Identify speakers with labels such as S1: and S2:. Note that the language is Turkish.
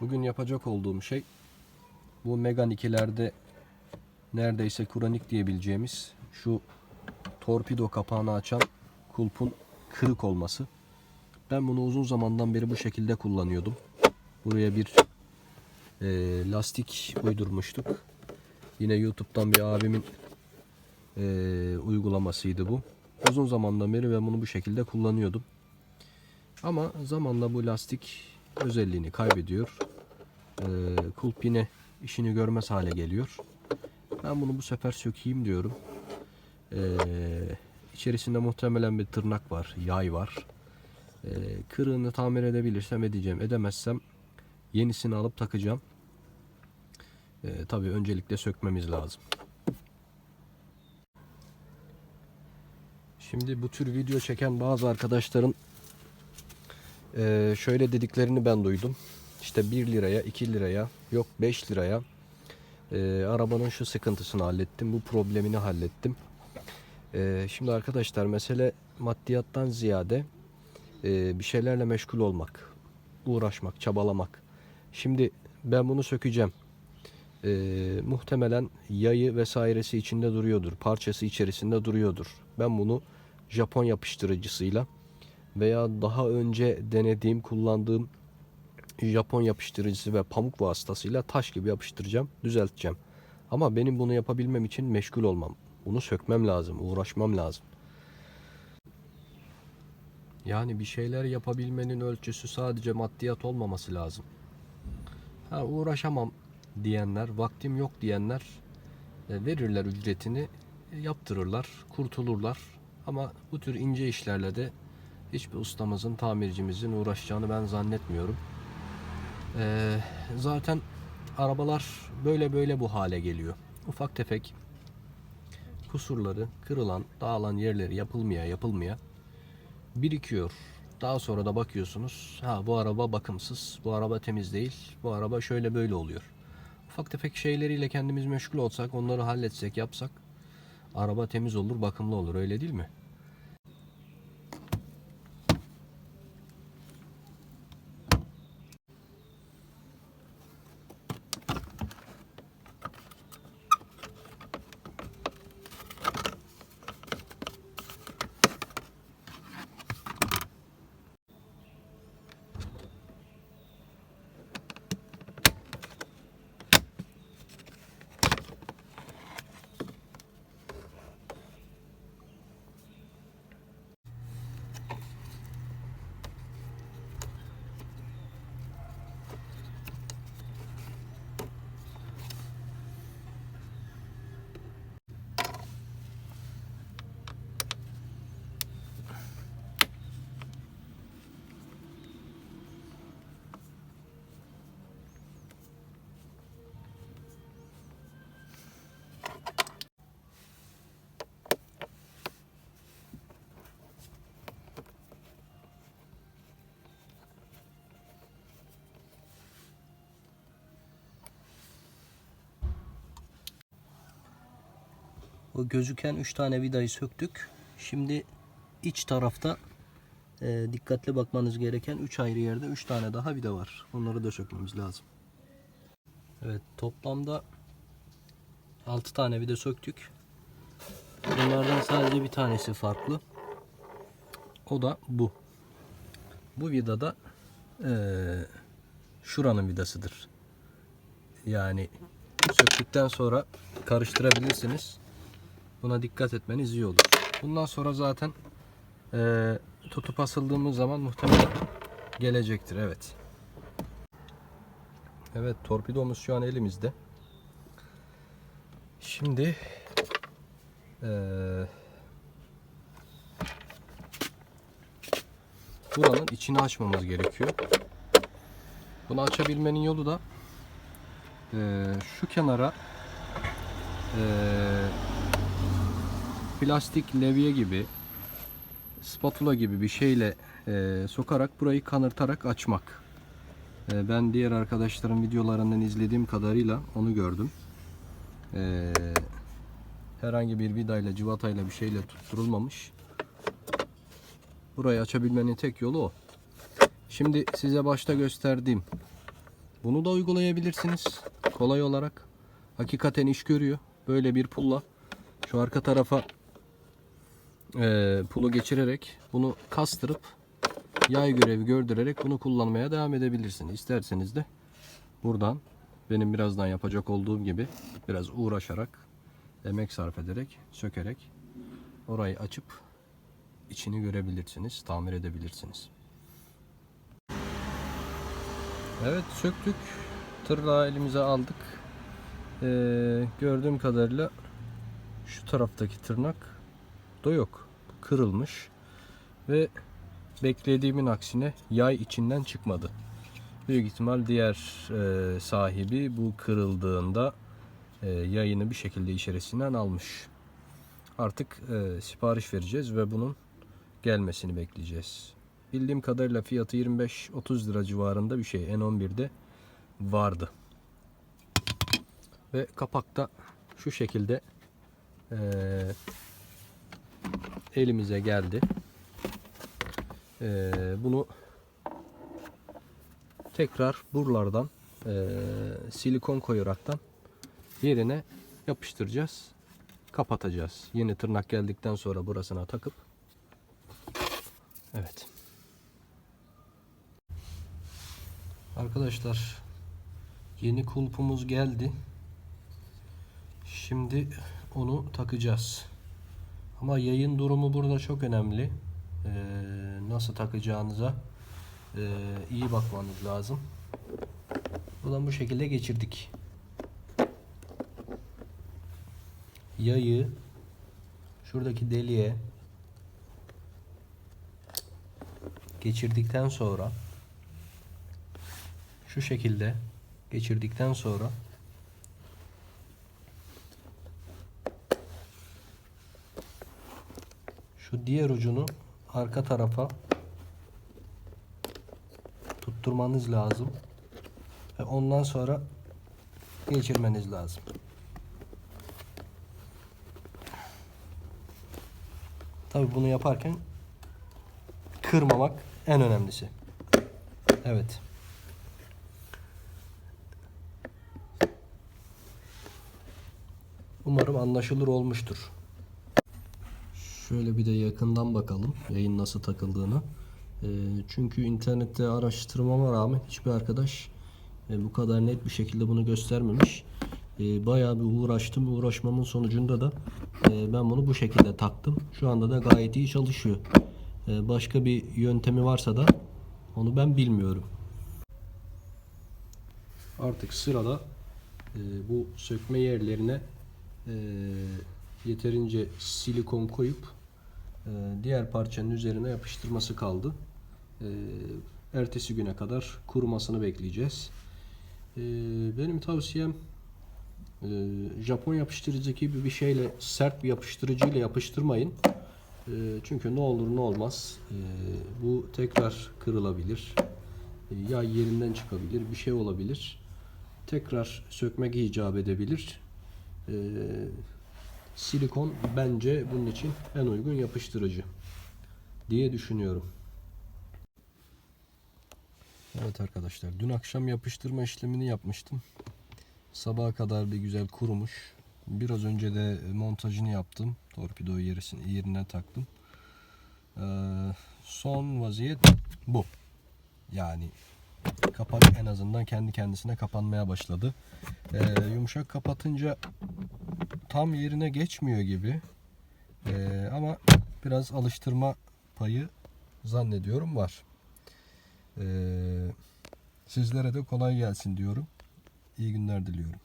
S1: Bugün yapacak olduğum şey bu Megan 2'lerde neredeyse kronik diyebileceğimiz şu torpido kapağını açan kulpun kırık olması. Ben bunu uzun zamandan beri bu şekilde kullanıyordum. Buraya bir e, lastik uydurmuştuk. Yine YouTube'dan bir abimin e, uygulamasıydı bu. Uzun zamandan beri ben bunu bu şekilde kullanıyordum. Ama zamanla bu lastik özelliğini kaybediyor. E, kulp yine işini görmez hale geliyor. Ben bunu bu sefer sökeyim diyorum. E, içerisinde muhtemelen bir tırnak var, yay var. E, kırığını tamir edebilirsem edeceğim. Edemezsem yenisini alıp takacağım. E, tabii öncelikle sökmemiz lazım. Şimdi bu tür video çeken bazı arkadaşların şöyle dediklerini ben duydum. İşte 1 liraya, 2 liraya, yok 5 liraya e, arabanın şu sıkıntısını hallettim, bu problemini hallettim. E, şimdi arkadaşlar mesele maddiyattan ziyade e, bir şeylerle meşgul olmak, uğraşmak, çabalamak. Şimdi ben bunu sökeceğim. E, muhtemelen yayı vesairesi içinde duruyordur, parçası içerisinde duruyordur. Ben bunu Japon yapıştırıcısıyla veya daha önce denediğim, kullandığım Japon yapıştırıcısı ve pamuk vasıtasıyla taş gibi yapıştıracağım, düzelteceğim. Ama benim bunu yapabilmem için meşgul olmam. Bunu sökmem lazım, uğraşmam lazım. Yani bir şeyler yapabilmenin ölçüsü sadece maddiyat olmaması lazım. Ha uğraşamam diyenler, vaktim yok diyenler e, verirler ücretini, e, yaptırırlar, kurtulurlar. Ama bu tür ince işlerle de hiçbir ustamızın, tamircimizin uğraşacağını ben zannetmiyorum. Ee, zaten arabalar böyle böyle bu hale geliyor. Ufak tefek kusurları, kırılan, dağılan yerleri yapılmaya yapılmaya birikiyor. Daha sonra da bakıyorsunuz, ha bu araba bakımsız, bu araba temiz değil, bu araba şöyle böyle oluyor. Ufak tefek şeyleriyle kendimiz meşgul olsak, onları halletsek, yapsak araba temiz olur, bakımlı olur. Öyle değil mi? O gözüken 3 tane vidayı söktük. Şimdi iç tarafta e, dikkatli bakmanız gereken 3 ayrı yerde 3 tane daha vida var. Onları da sökmemiz lazım. Evet toplamda 6 tane vida söktük. Bunlardan sadece bir tanesi farklı. O da bu. Bu vida da e, şuranın vidasıdır. Yani söktükten sonra karıştırabilirsiniz. Buna dikkat etmeniz iyi olur. Bundan sonra zaten e, tutup asıldığımız zaman muhtemelen gelecektir. Evet. Evet torpidomuz şu an elimizde. Şimdi e, buranın içini açmamız gerekiyor. Bunu açabilmenin yolu da e, şu kenara e, plastik levye gibi spatula gibi bir şeyle e, sokarak burayı kanırtarak açmak. E, ben diğer arkadaşların videolarından izlediğim kadarıyla onu gördüm. E, herhangi bir vidayla civatayla bir şeyle tutturulmamış. Burayı açabilmenin tek yolu o. Şimdi size başta gösterdiğim Bunu da uygulayabilirsiniz. Kolay olarak. Hakikaten iş görüyor. Böyle bir pulla şu arka tarafa e, pulu geçirerek bunu kastırıp yay görevi gördürerek bunu kullanmaya devam edebilirsiniz. İsterseniz de buradan benim birazdan yapacak olduğum gibi biraz uğraşarak emek sarf ederek sökerek orayı açıp içini görebilirsiniz, tamir edebilirsiniz. Evet söktük. Tırnağı elimize aldık. Ee, gördüğüm kadarıyla şu taraftaki tırnak da yok. Kırılmış. Ve beklediğimin aksine yay içinden çıkmadı. Büyük ihtimal diğer e, sahibi bu kırıldığında e, yayını bir şekilde içerisinden almış. Artık e, sipariş vereceğiz ve bunun gelmesini bekleyeceğiz. Bildiğim kadarıyla fiyatı 25-30 lira civarında bir şey. N11'de vardı. Ve kapakta şu şekilde eee, elimize geldi. Eee, bunu tekrar buralardan eee, silikon koyaraktan yerine yapıştıracağız. Kapatacağız. Yeni tırnak geldikten sonra burasına takıp Evet. Arkadaşlar yeni kulpumuz geldi. Şimdi onu takacağız. Ama yayın durumu burada çok önemli. Ee, nasıl takacağınıza ee, iyi bakmanız lazım. Buradan bu şekilde geçirdik. Yayı şuradaki deliğe geçirdikten sonra şu şekilde geçirdikten sonra şu diğer ucunu arka tarafa tutturmanız lazım ve ondan sonra geçirmeniz lazım. Tabi bunu yaparken kırmamak en önemlisi. Evet. Umarım anlaşılır olmuştur. Şöyle bir de yakından bakalım yayın nasıl takıldığını. Ee, çünkü internette araştırmama rağmen hiçbir arkadaş e, bu kadar net bir şekilde bunu göstermemiş. Ee, bayağı bir uğraştım. Uğraşmamın sonucunda da e, ben bunu bu şekilde taktım. Şu anda da gayet iyi çalışıyor. Ee, başka bir yöntemi varsa da onu ben bilmiyorum. Artık sırada e, bu sökme yerlerine yeterince silikon koyup diğer parçanın üzerine yapıştırması kaldı. E, ertesi güne kadar kurumasını bekleyeceğiz. E, benim tavsiyem e, Japon yapıştırıcı gibi bir şeyle sert bir yapıştırıcıyla yapıştırmayın. Çünkü ne olur ne olmaz e, bu tekrar kırılabilir. E, yay yerinden çıkabilir. Bir şey olabilir. Tekrar sökmek icap edebilir. Silikon bence bunun için en uygun yapıştırıcı diye düşünüyorum. Evet arkadaşlar dün akşam yapıştırma işlemini yapmıştım. Sabaha kadar bir güzel kurumuş. Biraz önce de montajını yaptım. Torpido yerisine, yerine taktım. Ee, son vaziyet bu. Yani kapak en azından kendi kendisine kapanmaya başladı. Ee, yumuşak kapatınca tam yerine geçmiyor gibi. Ee, ama biraz alıştırma payı zannediyorum var. Ee, sizlere de kolay gelsin diyorum. İyi günler diliyorum.